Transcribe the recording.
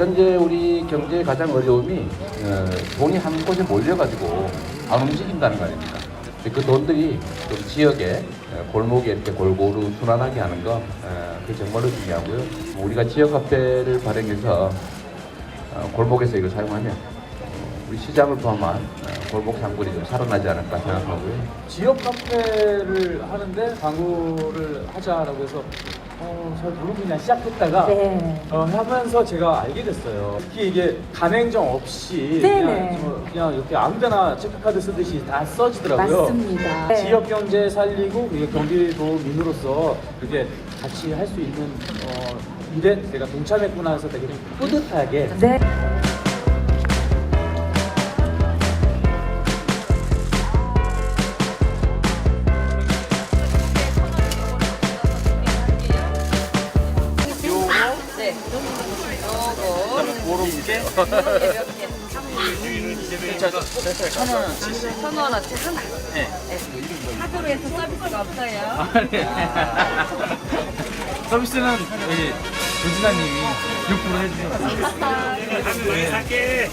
현재 우리 경제의 가장 어려움이 어, 돈이 한 곳에 몰려가지고 안 움직인다는 거 아닙니까? 그 돈들이 좀 지역에 어, 골목에 이렇게 골고루 순환하게 하는 거, 어, 그게 정말로 중요하고요. 뭐 우리가 지역 화폐를 발행해서 어, 골목에서 이걸 사용하면 어, 우리 시장을 포함한 어, 골목 상권이 좀 살아나지 않을까 생각하고요. 지역 카페를 하는데 광고를 하자라고 해서 어, 잘 모르고 그냥 시작했다가 네. 어, 하면서 제가 알게 됐어요. 특히 이게 가맹점 없이 네네. 그냥, 저- 그냥 이렇게 아무데나 체크카드 쓰듯이 다 써지더라고요. 맞습니다. 네. 지역 경제 살리고 그게 경기도 민으로서 그게 같이 할 수 있는 어, 일에 제가 동참했구나 해서 되게 좀 뿌듯하게 네. 네. 요거 고로게 천 원 어치 하나. 네. 카드로 해서 서비스가 없어요. 서비스는 여기 조진아님이 6% 해주셨어요. 네.